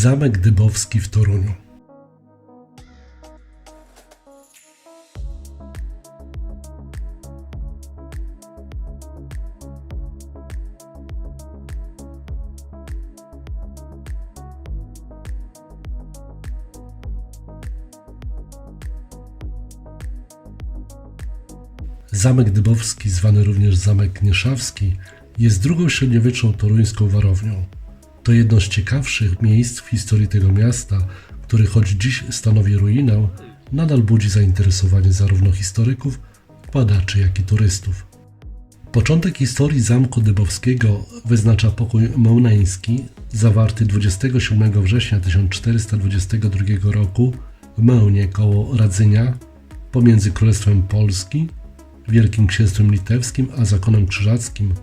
Zamek Dybowski w Toruniu. Zamek Dybowski, zwany również Zamek Nieszawski, jest drugą średniowieczną toruńską warownią. To jedno z ciekawszych miejsc w historii tego miasta, który choć dziś stanowi ruinę, nadal budzi zainteresowanie zarówno historyków, badaczy, jak i turystów. Początek historii Zamku Dybowskiego wyznacza pokój mełneński, zawarty 27 września 1422 roku w Mełnie koło Radzynia pomiędzy Królestwem Polski, Wielkim Księstwem Litewskim a Zakonem Krzyżackim,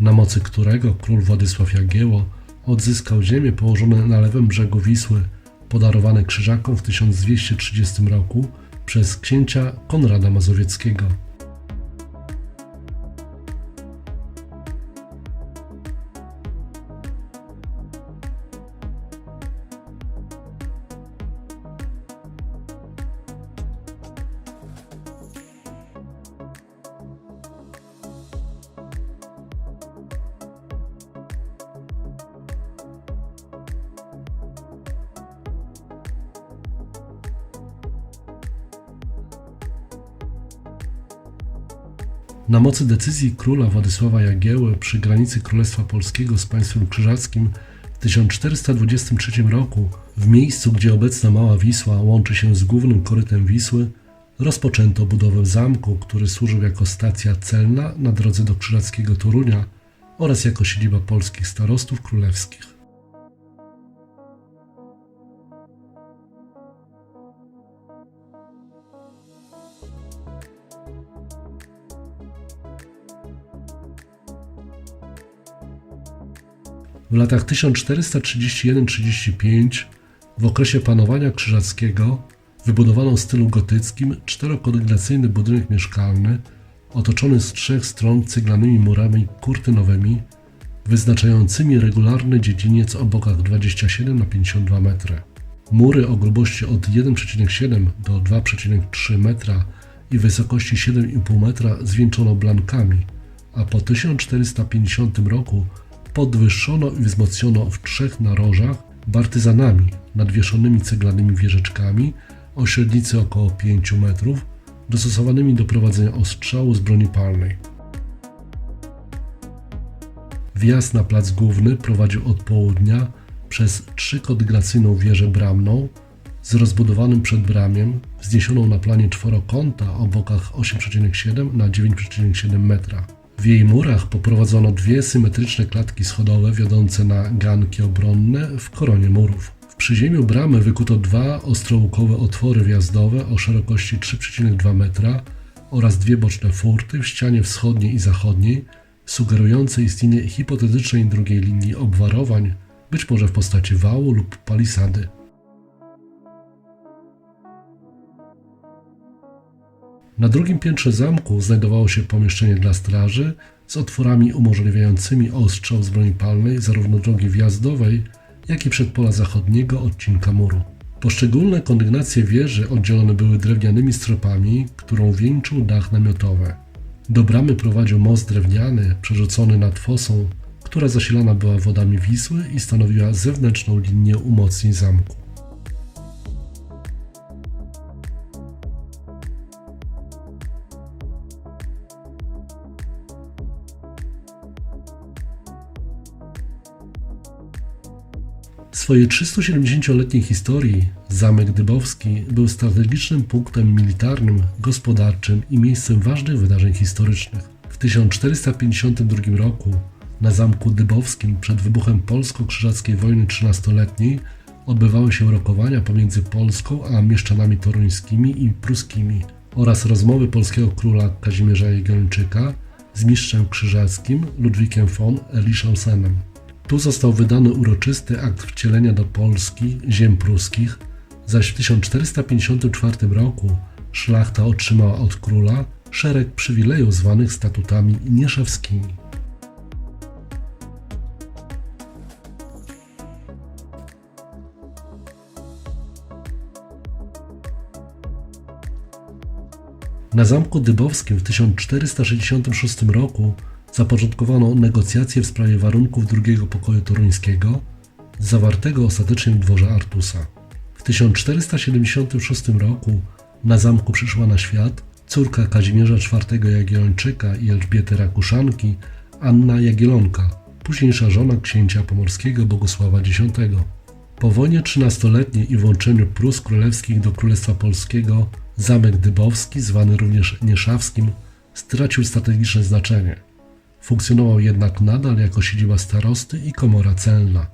na mocy którego król Władysław Jagiełło odzyskał ziemię położone na lewym brzegu Wisły, podarowane Krzyżakom w 1230 roku przez księcia Konrada Mazowieckiego. Na mocy decyzji króla Władysława Jagieły przy granicy Królestwa Polskiego z państwem krzyżackim w 1423 roku, w miejscu gdzie obecna Mała Wisła łączy się z głównym korytem Wisły, rozpoczęto budowę zamku, który służył jako stacja celna na drodze do krzyżackiego Torunia oraz jako siedziba polskich starostów królewskich. W latach 1431-35, w okresie panowania krzyżackiego, wybudowano w stylu gotyckim czterokondygnacyjny budynek mieszkalny otoczony z trzech stron ceglanymi murami kurtynowymi wyznaczającymi regularny dziedziniec o bokach 27 na 52 metry. Mury o grubości od 1,7 do 2,3 metra i wysokości 7,5 metra zwieńczono blankami, a po 1450 roku podwyższono i wzmocniono w trzech narożach bartyzanami nadwieszonymi ceglanymi wieżyczkami o średnicy około 5 metrów, dostosowanymi do prowadzenia ostrzału z broni palnej. Wjazd na plac główny prowadził od południa przez trzykondygnacyjną wieżę bramną z rozbudowanym przedbramiem, wzniesioną na planie czworokąta o bokach 8,7 na 9,7 metra. W jej murach poprowadzono dwie symetryczne klatki schodowe wiodące na ganki obronne w koronie murów. W przyziemiu bramy wykuto dwa ostrołukowe otwory wjazdowe o szerokości 3,2 metra oraz dwie boczne furty w ścianie wschodniej i zachodniej, sugerujące istnienie hipotetycznej drugiej linii obwarowań, być może w postaci wału lub palisady. Na drugim piętrze zamku znajdowało się pomieszczenie dla straży z otworami umożliwiającymi ostrzał z broni palnej zarówno drogi wjazdowej, jak i przedpola zachodniego odcinka muru. Poszczególne kondygnacje wieży oddzielone były drewnianymi stropami, którą wieńczył dach namiotowy. Do bramy prowadził most drewniany przerzucony nad fosą, która zasilana była wodami Wisły i stanowiła zewnętrzną linię umocnień zamku. W swojej 370-letniej historii Zamek Dybowski był strategicznym punktem militarnym, gospodarczym i miejscem ważnych wydarzeń historycznych. W 1452 roku na Zamku Dybowskim przed wybuchem polsko-krzyżackiej wojny trzynastoletniej odbywały się rokowania pomiędzy Polską a mieszczanami toruńskimi i pruskimi oraz rozmowy polskiego króla Kazimierza Jagiellończyka z mistrzem krzyżackim Ludwikiem von Eliszausenem. Tu został wydany uroczysty akt wcielenia do Polski ziem pruskich, zaś w 1454 roku szlachta otrzymała od króla szereg przywilejów zwanych statutami nieszewskimi. Na Zamku Dybowskim w 1466 roku zapoczątkowano negocjacje w sprawie warunków drugiego pokoju toruńskiego, zawartego ostatecznie w dworze Artusa. W 1476 roku na zamku przyszła na świat córka Kazimierza IV Jagiellończyka i Elżbiety Rakuszanki, Anna Jagiellonka, późniejsza żona księcia pomorskiego Bogusława X. Po wojnie trzynastoletniej i włączeniu Prus Królewskich do Królestwa Polskiego zamek Dybowski, zwany również Nieszawskim, stracił strategiczne znaczenie. Funkcjonował jednak nadal jako siedziba starosty i komora celna.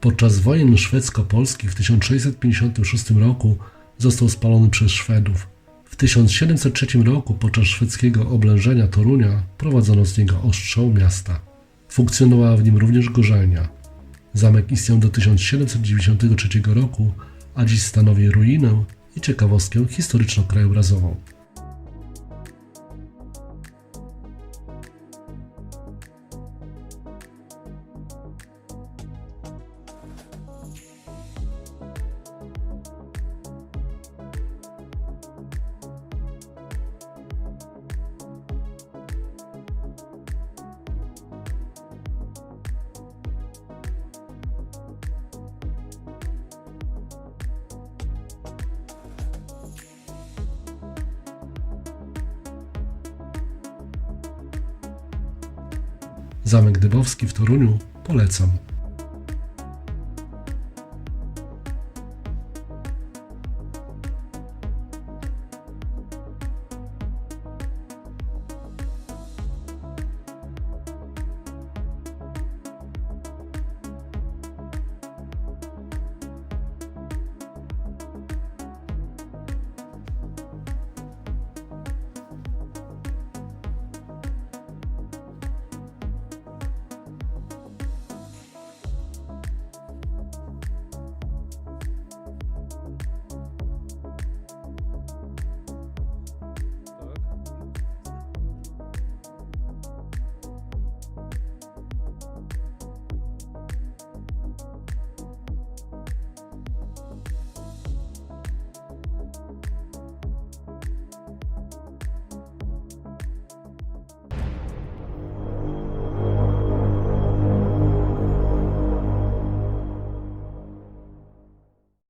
Podczas wojen szwedzko-polskich w 1656 roku został spalony przez Szwedów. W 1703 roku podczas szwedzkiego oblężenia Torunia prowadzono z niego ostrzał miasta. Funkcjonowała w nim również gorzelnia. Zamek istniał do 1793 roku, a dziś stanowi ruinę i ciekawostkę historyczno-krajobrazową. Zamek Dybowski w Toruniu polecam.